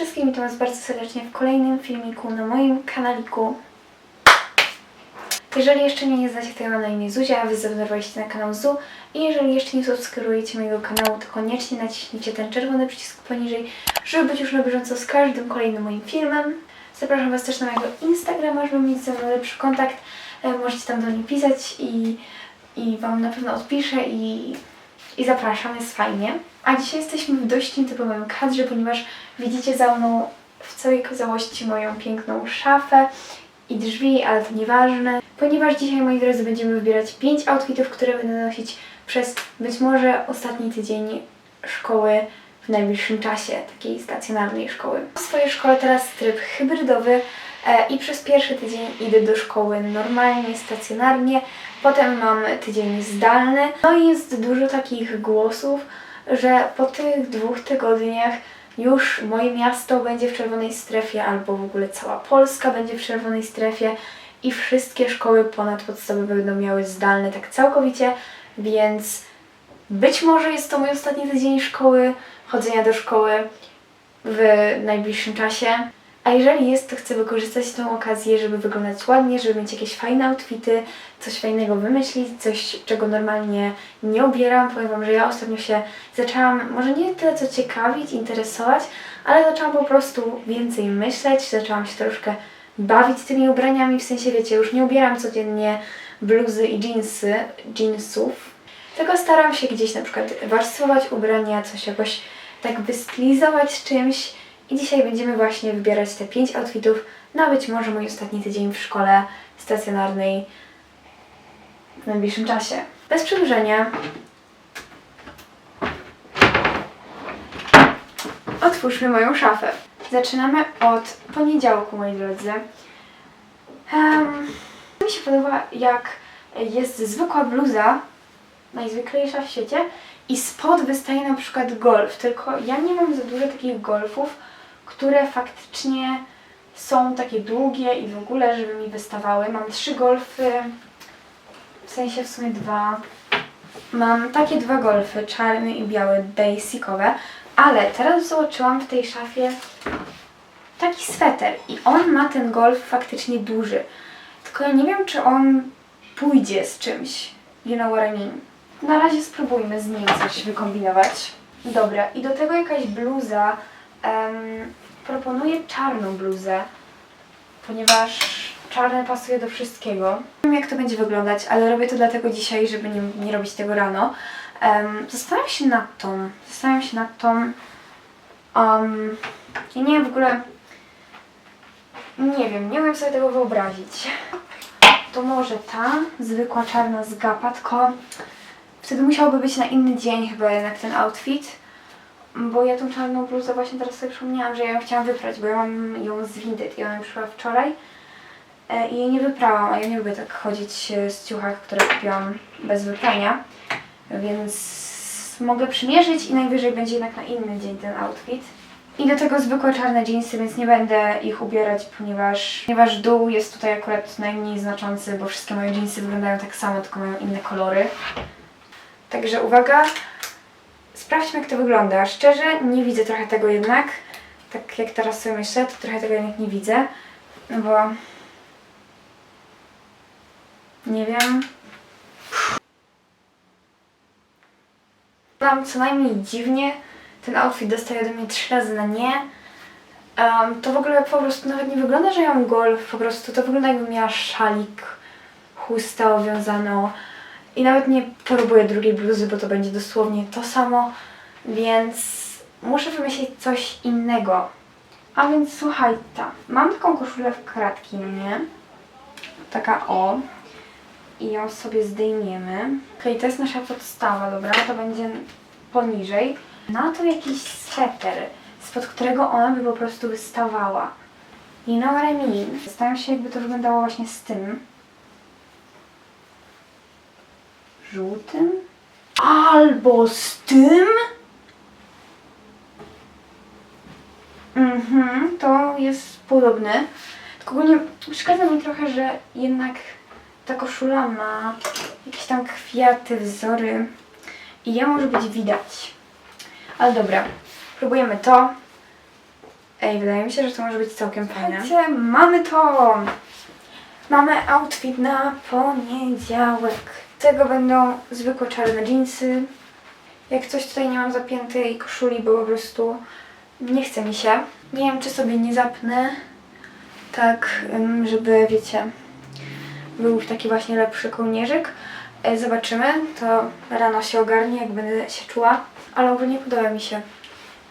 wszystkim, witam Was bardzo serdecznie w kolejnym filmiku na moim kanaliku. Jeżeli jeszcze mnie nie znacie, to ja mam na imię Zuzia, a Wy zaobserwowaliście na kanał Zu. I jeżeli jeszcze nie subskrybujecie mojego kanału, to koniecznie naciśnijcie ten czerwony przycisk poniżej, żeby być już na bieżąco z każdym kolejnym moim filmem. Zapraszam Was też na mojego Instagrama, żeby mieć ze mną lepszy kontakt. E, Możecie tam do mnie pisać i, i Wam na pewno odpiszę i, i zapraszam, jest fajnie. A dzisiaj jesteśmy w dość nietypowym kadrze, ponieważ widzicie za mną w całej całości moją piękną szafę i drzwi, ale to nieważne, ponieważ dzisiaj, moi drodzy, będziemy wybierać 5 outfitów, które będę nosić przez być może ostatni tydzień szkoły w najbliższym czasie, takiej stacjonarnej szkoły. W swojej szkole teraz tryb hybrydowy e, i przez pierwszy tydzień idę do szkoły normalnie, stacjonarnie, potem mam tydzień zdalny. No i jest dużo takich głosów, że po tych dwóch tygodniach już moje miasto będzie w czerwonej strefie, albo w ogóle cała Polska będzie w czerwonej strefie i wszystkie szkoły ponadpodstawowe będą miały zdalne tak całkowicie, więc być może jest to mój ostatni tydzień szkoły, chodzenia do szkoły w najbliższym czasie. A jeżeli jest, to chcę wykorzystać tę okazję, żeby wyglądać ładnie, żeby mieć jakieś fajne outfity, coś fajnego wymyślić, coś, czego normalnie nie ubieram. Powiem Wam, że ja ostatnio się zaczęłam, może nie tyle co ciekawić, interesować, ale zaczęłam po prostu więcej myśleć, zaczęłam się troszkę bawić tymi ubraniami, w sensie wiecie, już nie ubieram codziennie bluzy i jeansy, jeansów, tylko staram się gdzieś na przykład warstwować ubrania, coś jakoś tak wystylizować czymś. I dzisiaj będziemy właśnie wybierać te 5 outfitów na być może mój ostatni tydzień w szkole stacjonarnej w najbliższym czasie. Bez przedłużenia otwórzmy moją szafę. Zaczynamy od poniedziałku, moi drodzy. Um, mi się podoba, jak jest zwykła bluza, najzwyklejsza w świecie, i spod wystaje na przykład golf. Tylko ja nie mam za dużo takich golfów, które faktycznie są takie długie i w ogóle, żeby mi wystawały. Mam trzy golfy, w sensie w sumie dwa. Mam takie dwa golfy, czarny i biały, basicowe, ale teraz zobaczyłam w tej szafie taki sweter i on ma ten golf faktycznie duży. Tylko ja nie wiem, czy on pójdzie z czymś. You know what I mean? Na razie spróbujmy z nim coś wykombinować. Dobra, i do tego jakaś bluza. em, proponuję czarną bluzę, ponieważ czarne pasuje do wszystkiego. Nie wiem, jak to będzie wyglądać, ale robię to dlatego dzisiaj, żeby nie, nie robić tego rano. Um, zastanawiam się nad tą. Zastanawiam się nad tą. Um, ja nie wiem w ogóle. Nie wiem, nie umiem sobie tego wyobrazić. To może ta zwykła czarna z tylko wtedy musiałoby być na inny dzień chyba jednak ten outfit. Bo ja tą czarną bluzę właśnie teraz sobie przypomniałam, że ja ją chciałam wyprać, bo ja mam ją z Vinted i ona przyszła wczoraj. E, I jej nie wyprałam, a ja nie lubię tak chodzić e, z ciuchach, które kupiłam bez wyprania. Więc mogę przymierzyć i najwyżej będzie jednak na inny dzień ten outfit. I do tego zwykłe czarne jeansy, więc nie będę ich ubierać, ponieważ, ponieważ dół jest tutaj akurat najmniej znaczący, bo wszystkie moje jeansy wyglądają tak samo, tylko mają inne kolory. Także uwaga, sprawdźmy jak to wygląda. Szczerze nie widzę trochę tego jednak. Tak jak teraz sobie myślę, to trochę tego jednak nie widzę. No bo... Nie wiem. Mam co najmniej dziwnie. Ten outfit dostaje ode mnie trzy razy na nie. Em, to w ogóle po prostu nawet nie wygląda, że ja mam golf. Po prostu to wygląda jakbym miała szalik, chustę owiązaną. I nawet nie próbuję drugiej bluzy, bo to będzie dosłownie to samo. Więc muszę wymyślić coś innego. A więc słuchajcie, mam taką koszulę w kratki, no nie? Taka o. I ją sobie zdejmiemy. Okej, to jest nasza podstawa, dobra? To będzie poniżej. Na to jakiś sweter, spod którego ona by po prostu wystawała. You know what I mean? Zastanawiam się, jakby to wyglądało właśnie z tym. Żółtym? Albo z tym? Mhm, to jest podobne. Tylko ogólnie przeszkadza mi trochę, że jednak ta koszula ma jakieś tam kwiaty, wzory i je może być widać. Ale dobra, próbujemy to. Ej, wydaje mi się, że to może być całkiem fajne. Słuchajcie, mamy to! Mamy outfit na poniedziałek. Tego będą zwykłe czarne jeansy. Jak coś tutaj nie mam zapiętej koszuli, bo po prostu nie chce mi się. Nie wiem, czy sobie nie zapnę tak, żeby, wiecie, był taki właśnie lepszy kołnierzyk. E, Zobaczymy, to rano się ogarnie, jak będę się czuła, ale ogólnie podoba mi się.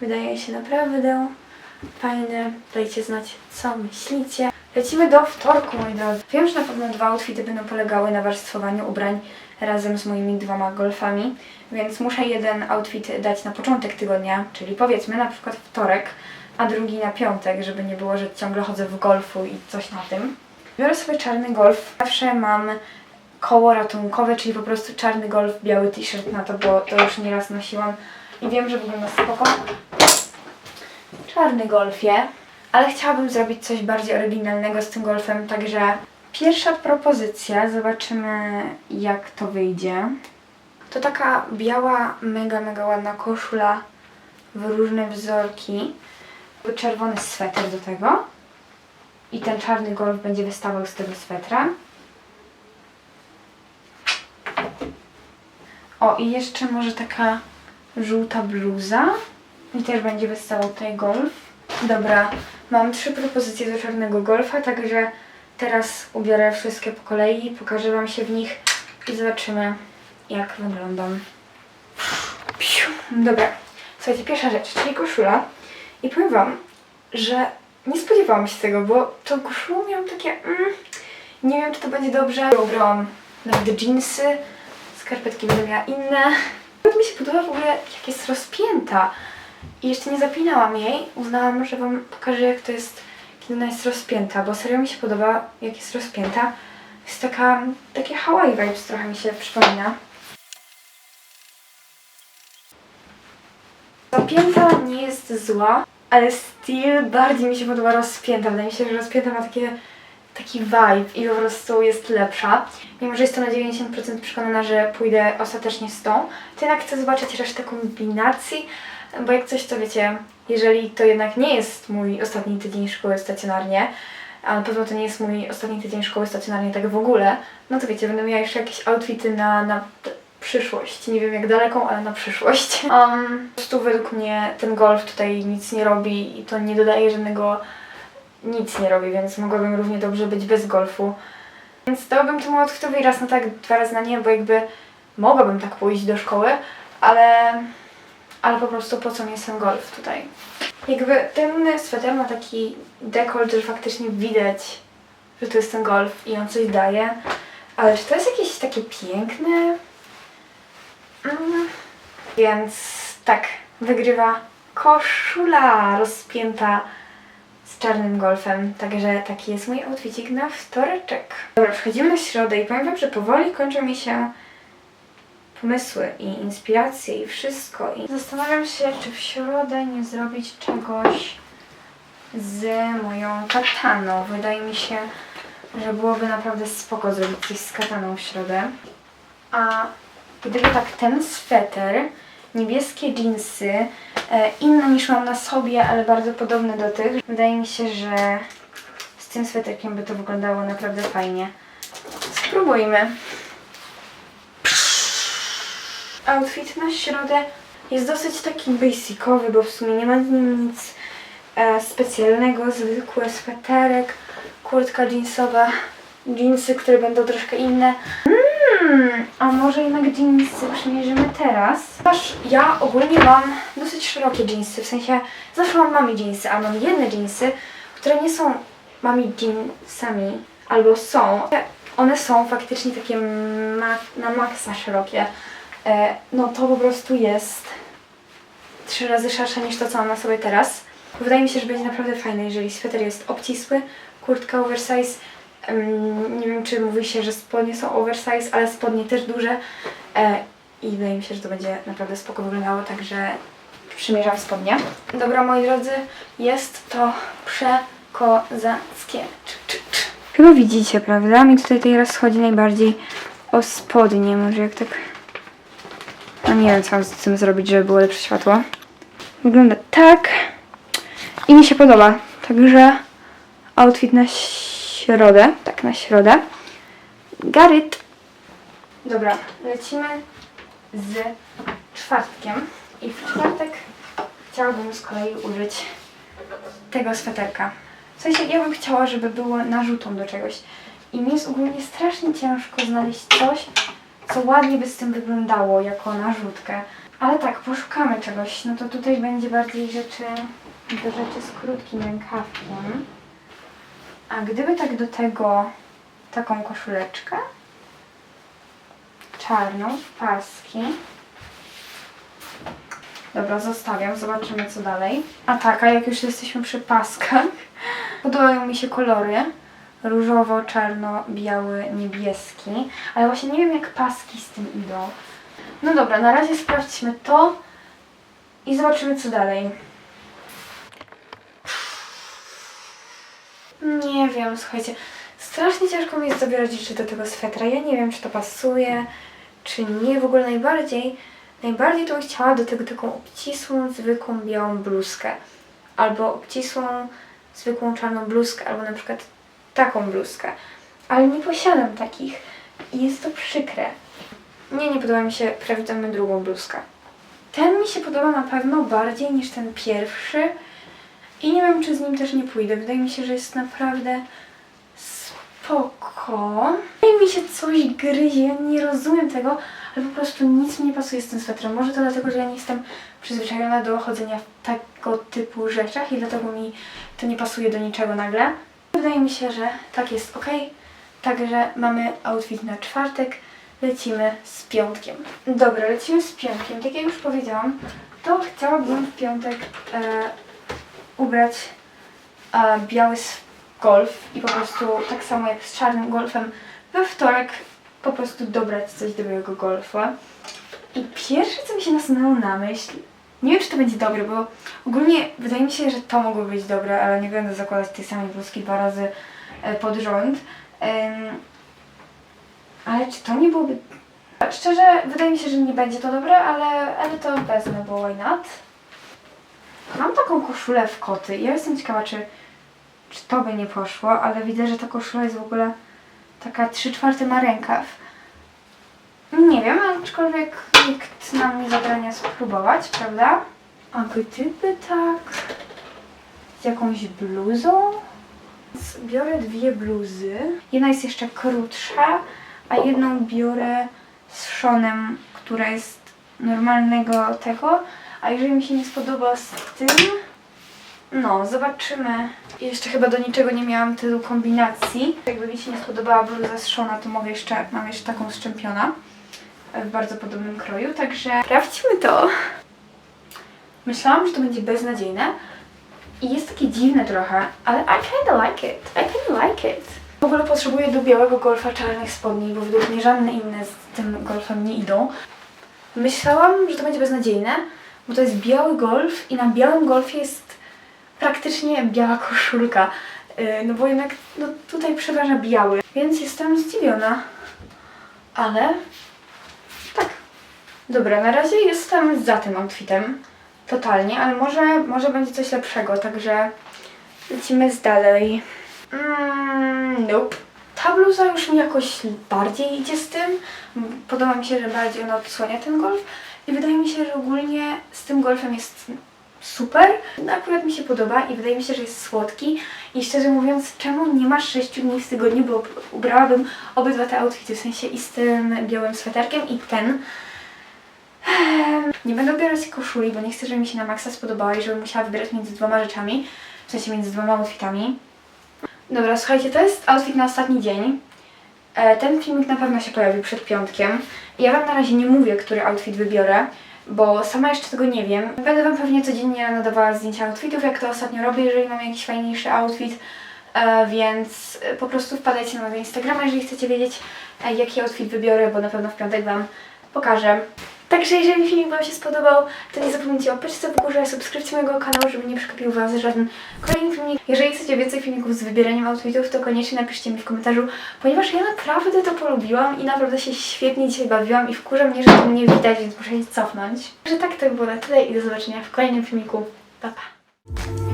Wydaje się naprawdę fajny. Dajcie znać, co myślicie. Lecimy do wtorku, moi drodzy. Wiem, że na pewno dwa outfity będą polegały na warstwowaniu ubrań razem z moimi dwoma golfami, więc muszę jeden outfit dać na początek tygodnia, czyli powiedzmy na przykład wtorek, a drugi na piątek, żeby nie było, że ciągle chodzę w golfu i coś na tym. Biorę sobie czarny golf. Zawsze mam koło ratunkowe, czyli po prostu czarny golf, biały t-shirt na to, bo to już nieraz nosiłam i wiem, że wygląda spoko. Czarny golfie, ale chciałabym zrobić coś bardziej oryginalnego z tym golfem, także pierwsza propozycja, zobaczymy jak to wyjdzie. To taka biała, mega, mega ładna koszula w różne wzorki. Czerwony sweter do tego. I ten czarny golf będzie wystawał z tego swetra. O, i jeszcze może taka żółta bluza. I też będzie wystawał tutaj golf. Dobra, mam trzy propozycje do czarnego golfa, także teraz ubiorę wszystkie po kolei, pokażę Wam się w nich i zobaczymy, jak wyglądam. Piu. Dobra, słuchajcie, pierwsza rzecz, czyli koszula. I powiem Wam, że nie spodziewałam się tego, bo tą koszulą miałam takie, mm, nie wiem, czy to będzie dobrze. Ubrałam nawet jeansy, skarpetki będę miała inne. Mi się podoba w ogóle, jak jest rozpięta. I jeszcze nie zapinałam jej. Uznałam, że Wam pokażę, jak to jest, kiedy ona jest rozpięta, bo serio mi się podoba, jak jest rozpięta. Jest taka, takie Hawaii vibes trochę mi się przypomina. Zapięta nie jest zła, ale styl bardziej mi się podoba rozpięta. Wydaje mi się, że rozpięta ma takie, taki vibe i po prostu jest lepsza. Mimo, że jestem na 90% przekonana, że pójdę ostatecznie z tą, to jednak chcę zobaczyć resztę kombinacji, bo jak coś to wiecie, jeżeli to jednak nie jest mój ostatni tydzień szkoły stacjonarnie, a na pewno to nie jest mój ostatni tydzień szkoły stacjonarnie tak w ogóle, no to wiecie, będę miała jeszcze jakieś outfity na, na przyszłość. Nie wiem jak daleką, ale na przyszłość. Um, po prostu według mnie ten golf tutaj nic nie robi i to nie dodaje żadnego nic nie robi, więc mogłabym równie dobrze być bez golfu. Więc dałabym temu outfitowi raz na tak, dwa razy na nie, bo jakby mogłabym tak pójść do szkoły, ale, ale po prostu po co mi jest ten golf tutaj. Jakby ten sweter ma taki dekolt, że faktycznie widać, że to jest ten golf i on coś daje. Ale czy to jest jakieś takie piękne? Mm. Więc tak, wygrywa koszula rozpięta z czarnym golfem. Także taki jest mój outfitik na wtoreczek. Dobra, przechodzimy na środę i powiem wam, że powoli kończą mi się pomysły i inspiracje i wszystko. I zastanawiam się, czy w środę nie zrobić czegoś z moją kataną. Wydaje mi się, że byłoby naprawdę spoko zrobić coś z kataną w środę. A gdyby tak ten sweter, niebieskie jeansy, e, inne niż mam na sobie, ale bardzo podobne do tych, wydaje mi się, że z tym sweterkiem by to wyglądało naprawdę fajnie. Spróbujmy. Outfit na środę jest dosyć taki basicowy, bo w sumie nie ma w nim nic e, specjalnego, zwykły sweterek, kurtka jeansowa, jeansy, które będą troszkę inne. Hmm, a może jednak jeansy przymierzymy teraz? Ponieważ ja ogólnie mam dosyć szerokie jeansy, w sensie zawsze mam mami jeansy, a mam jedne jeansy, które nie są mami jeansami, albo są. One są faktycznie takie ma na maksa szerokie. E, no to po prostu jest trzy razy szersze niż to, co mam na sobie teraz. Wydaje mi się, że będzie naprawdę fajne, jeżeli sweter jest obcisły, kurtka oversize. Nie wiem, czy mówi się, że spodnie są oversize, ale spodnie też duże. E, I wydaje mi się, że to będzie naprawdę spoko wyglądało, także przymierzam spodnie. Dobra, moi drodzy, jest to przekozackie. Chyba widzicie, prawda? Mi tutaj teraz chodzi najbardziej o spodnie. Może jak tak... No nie wiem, co mam z tym zrobić, żeby było lepsze światło. Wygląda tak. I mi się podoba. Także outfit na środę. Tak, na środę. Garyt. Dobra, lecimy z czwartkiem. I w czwartek chciałabym z kolei użyć tego sweterka. W sensie ja bym chciała, żeby było narzutą do czegoś. I mi jest ogólnie strasznie ciężko znaleźć coś, co ładnie by z tym wyglądało jako narzutkę. Ale tak, poszukamy czegoś. No to tutaj będzie bardziej rzeczy do rzeczy z krótkim rękawkiem. A gdyby tak do tego taką koszuleczkę czarną paski. Dobra, zostawiam, zobaczymy co dalej. A tak, a jak już jesteśmy przy paskach, podobają mi się kolory. Różowo, czarno, biały, niebieski. Ale właśnie nie wiem jak paski z tym idą. No dobra, na razie sprawdźmy to i zobaczymy co dalej. Nie wiem, słuchajcie. Strasznie ciężko mi jest zabierać rzeczy do tego swetra. Ja nie wiem, czy to pasuje, czy nie. W ogóle najbardziej, najbardziej to bym chciała do tego taką obcisłą, zwykłą białą bluzkę. Albo obcisłą, zwykłą czarną bluzkę, albo na przykład taką bluzkę. Ale nie posiadam takich i jest to przykre. Nie, nie podoba mi się, sprawdzamy drugą bluzkę. Ten mi się podoba na pewno bardziej niż ten pierwszy. I nie wiem, czy z nim też nie pójdę. Wydaje mi się, że jest naprawdę spoko. Wydaje mi się coś gryzie, ja nie rozumiem tego, ale po prostu nic mi nie pasuje z tym swetrem. Może to dlatego, że ja nie jestem przyzwyczajona do chodzenia w tego typu rzeczach i dlatego mi to nie pasuje do niczego nagle. Wydaje mi się, że tak jest ok. Także mamy outfit na czwartek. Lecimy z piątkiem. Dobra, lecimy z piątkiem. Tak jak już powiedziałam, to chciałabym w piątek e, ubrać e, biały golf i po prostu tak samo jak z czarnym golfem we wtorek po prostu dobrać coś do białego golfa. I pierwsze co mi się nasunęło na myśl, nie wiem czy to będzie dobre, bo ogólnie wydaje mi się, że to mogło być dobre, ale nie będę zakładać tej samej bluzki dwa razy e, pod rząd. Ale czy to nie byłoby... Szczerze, wydaje mi się, że nie będzie to dobre, ale, ale to wezmę, bo why not? Mam taką koszulę w koty ja jestem ciekawa, czy, czy to by nie poszło, ale widzę, że ta koszula jest w ogóle taka 3 czwarte ma rękaw. Nie wiem, aczkolwiek nikt nam nie zabrania spróbować, prawda? A gdyby tak z jakąś bluzą? Więc Biorę dwie bluzy. Jedna jest jeszcze krótsza, a jedną biorę z szonem, która jest normalnego tego. A jeżeli mi się nie spodoba z tym, no zobaczymy. Jeszcze chyba do niczego nie miałam tylu kombinacji. Jakby mi się nie spodobała bluza z szona, to mogę jeszcze, mam jeszcze taką z czempiona w bardzo podobnym kroju, także sprawdźmy to. Myślałam, że to będzie beznadziejne i jest takie dziwne trochę, ale I kinda like it. I kinda like it. W ogóle potrzebuję do białego golfa czarnych spodni, bo według mnie żadne inne z tym golfem nie idą. Myślałam, że to będzie beznadziejne, bo to jest biały golf i na białym golfie jest praktycznie biała koszulka. Yy, No bo jednak no, tutaj przeważa biały, więc jestem zdziwiona. Ale. Dobra, na razie jestem za tym outfitem. Totalnie, ale może, może będzie coś lepszego, także lecimy z dalej. Mm, nope. Ta bluza już mi jakoś bardziej idzie z tym. Podoba mi się, że bardziej ona odsłania ten golf. I wydaje mi się, że ogólnie z tym golfem jest super. No, akurat mi się podoba i wydaje mi się, że jest słodki. I szczerze mówiąc, czemu nie masz 6 dni w tygodniu, bo ubrałabym obydwa te outfity, w sensie i z tym białym sweterkiem i ten. Nie będę ubierać koszuli, bo nie chcę, żeby mi się na maksa spodobała i żebym musiała wybierać między dwoma rzeczami, w sensie między dwoma outfitami. Dobra, słuchajcie, to jest outfit na ostatni dzień. E, Ten filmik na pewno się pojawi przed piątkiem. Ja Wam na razie nie mówię, który outfit wybiorę, bo sama jeszcze tego nie wiem. Będę Wam pewnie codziennie nadawała zdjęcia outfitów, jak to ostatnio robię, jeżeli mam jakiś fajniejszy outfit. E, więc e, po prostu wpadajcie na mojego Instagrama, jeżeli chcecie wiedzieć, jaki outfit wybiorę, bo na pewno w piątek Wam pokażę. Także jeżeli filmik Wam się spodobał, to nie zapomnijcie o paczce w górze, subskrypcji mojego kanału, żeby nie przegapił Was żaden kolejny filmik. Jeżeli chcecie więcej filmików z wybieraniem outfitów, to koniecznie napiszcie mi w komentarzu, ponieważ ja naprawdę to polubiłam i naprawdę się świetnie dzisiaj bawiłam i wkurza mnie, że to mnie widać, więc muszę się cofnąć. Także tak, to by było na tyle i do zobaczenia w kolejnym filmiku. Pa, pa!